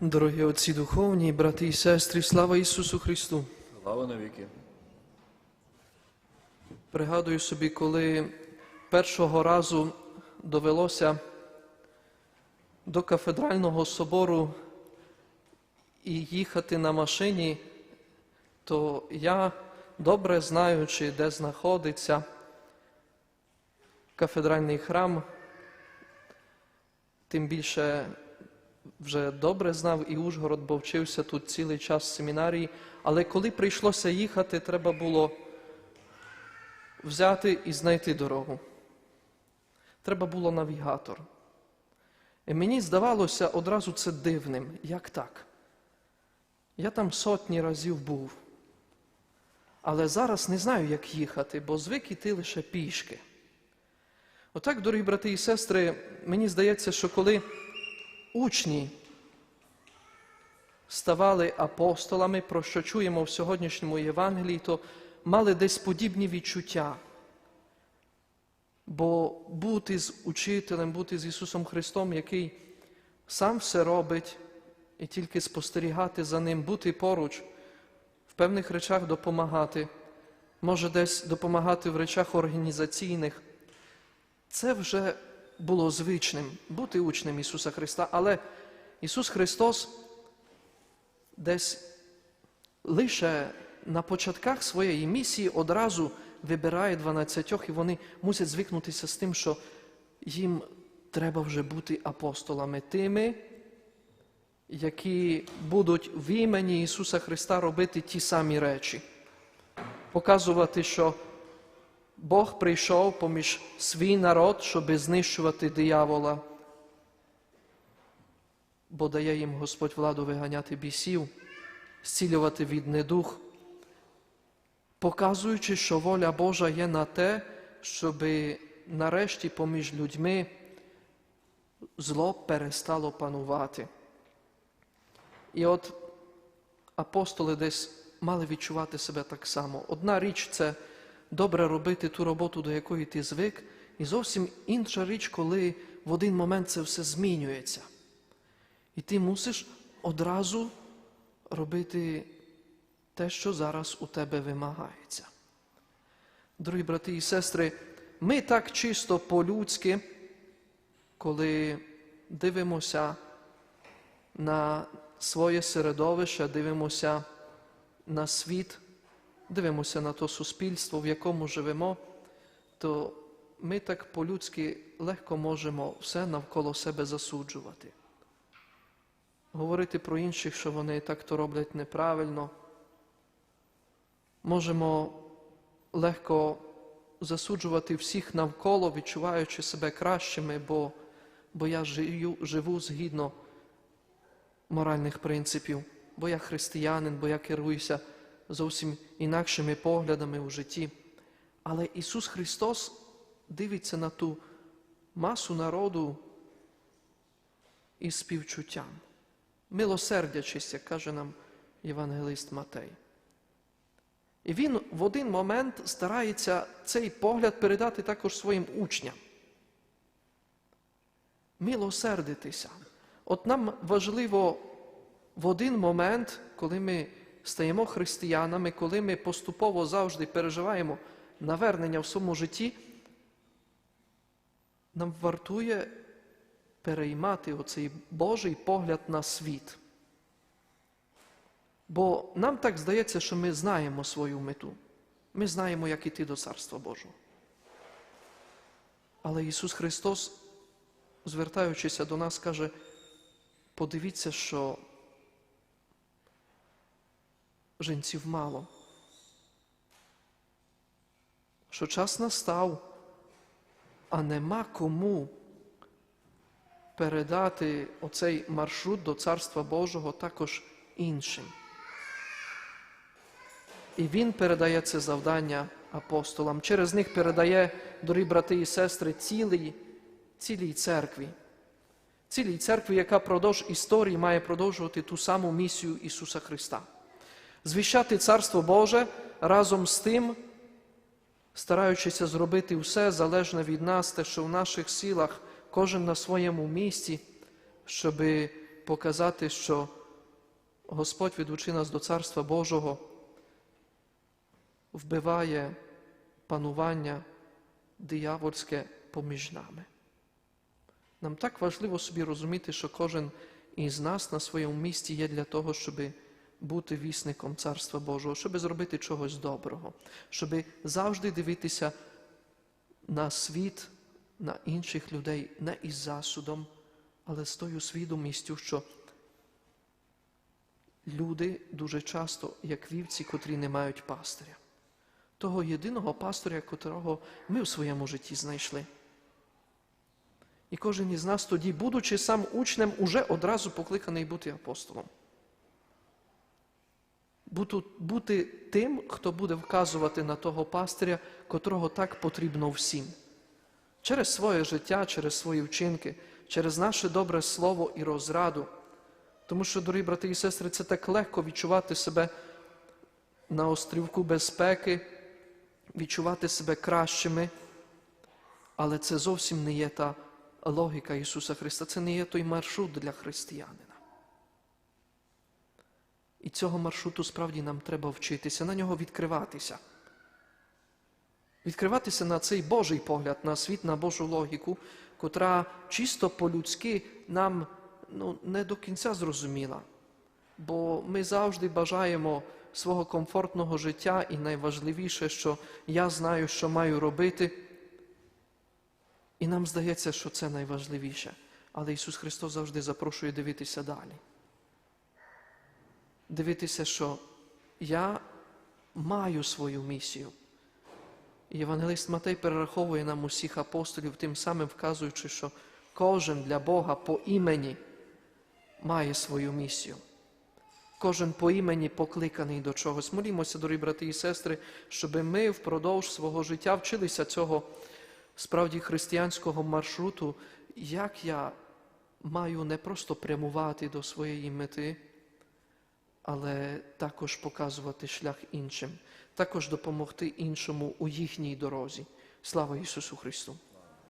Дорогі отці духовні, брати і сестри, слава Ісусу Христу! Слава навіки. Пригадую собі, коли першого разу довелося до кафедрального собору і їхати на машині, то я, добре знаючи, де знаходиться кафедральний храм, тим більше вже добре знав і Ужгород, бо вчився тут цілий час в семінарії. Але коли прийшлося їхати, треба було взяти і знайти дорогу. Треба було навігатор. І мені здавалося одразу це дивним. Як так? Я там сотні разів був. Але зараз не знаю, як їхати, бо звик іти лише пішки. Отак, дорогі брати і сестри, мені здається, що коли учні ставали апостолами, про що чуємо в сьогоднішньому Євангелії, то мали десь подібні відчуття. Бо бути з учителем, бути з Ісусом Христом, який сам все робить, і тільки спостерігати за Ним, бути поруч, в певних речах допомагати, може десь допомагати в речах організаційних. Це вже було звичним бути учнем Ісуса Христа, але Ісус Христос десь лише на початках своєї місії одразу вибирає дванадцятьох, і вони мусять звикнутися з тим, що їм треба вже бути апостолами тими, які будуть в імені Ісуса Христа робити ті самі речі, показувати, що Бог прийшов поміж свій народ, щоб знищувати диявола, бо дає їм Господь владу виганяти бісів, зцілювати від недух, показуючи, що воля Божа є на те, щоб нарешті поміж людьми зло перестало панувати. І от апостоли десь мали відчувати себе так само. Одна річ це добре робити ту роботу, до якої ти звик, і зовсім інша річ, коли в один момент це все змінюється. І ти мусиш одразу робити те, що зараз у тебе вимагається. Дорогі брати і сестри, ми так чисто по-людськи, коли дивимося на своє середовище, дивимося на світ, дивимося на то суспільство, в якому живемо, то ми так по-людськи легко можемо все навколо себе засуджувати. Говорити про інших, що вони так то роблять неправильно. Можемо легко засуджувати всіх навколо, відчуваючи себе кращими, бо, бо я живу, живу згідно моральних принципів, бо я християнин, бо я керуюся зовсім інакшими поглядами у житті. Але Ісус Христос дивиться на ту масу народу із співчуттям, милосердячись, як каже нам Євангелист Матей. І він в один момент старається цей погляд передати також своїм учням. Милосердитися. От нам важливо в один момент, коли ми стаємо християнами, коли ми поступово завжди переживаємо навернення в своєму житті, нам вартує переймати оцей Божий погляд на світ. Бо нам так здається, що ми знаємо свою мету. Ми знаємо, як іти до Царства Божого. Але Ісус Христос, звертаючися до нас, каже, подивіться, що жінців мало, що час настав, а нема кому передати оцей маршрут до Царства Божого також іншим. І він передає це завдання апостолам. Через них передає, дорогі брати і сестри, цілій, цілій церкві. Цілій церкві, яка продовж історії має продовжувати ту саму місію Ісуса Христа. Звіщати Царство Боже разом з тим, стараючися зробити все залежне від нас, те, що в наших силах, кожен на своєму місці, щоб показати, що Господь, ведучи нас до Царства Божого, вбиває панування диявольське поміж нами. Нам так важливо собі розуміти, що кожен із нас на своєму місці є для того, щоб бути вісником Царства Божого, щоб зробити чогось доброго, щоб завжди дивитися на світ, на інших людей не із засудом, але з тою свідомістю, що люди дуже часто, як вівці, котрі не мають пастиря. Того єдиного пастиря, котрого ми в своєму житті знайшли. І кожен із нас тоді, будучи сам учнем, уже одразу покликаний бути апостолом. Бути, тим, хто буде вказувати на того пастиря, котрого так потрібно всім. Через своє життя, через свої вчинки, через наше добре слово і розраду. Тому що, дорогі брати і сестри, це так легко відчувати себе на острівку безпеки, відчувати себе кращими, але це зовсім не є та логіка Ісуса Христа, це не є той маршрут для християнина. І цього маршруту справді нам треба вчитися, на нього відкриватися. Відкриватися на цей Божий погляд, на світ, на Божу логіку, котра чисто по-людськи нам ну, не до кінця зрозуміла. Бо ми завжди бажаємо свого комфортного життя, і найважливіше, що я знаю, що маю робити. І нам здається, що це найважливіше. Але Ісус Христос завжди запрошує дивитися далі. Дивитися, що я маю свою місію. І Євангелист Матей перераховує нам усіх апостолів, тим самим вказуючи, що кожен для Бога по імені має свою місію. Кожен по імені покликаний до чогось. Молімося, дорогі брати і сестри, щоб ми впродовж свого життя вчилися цього справді християнського маршруту, як я маю не просто прямувати до своєї мети, але також показувати шлях іншим, також допомогти іншому у їхній дорозі. Слава Ісусу Христу!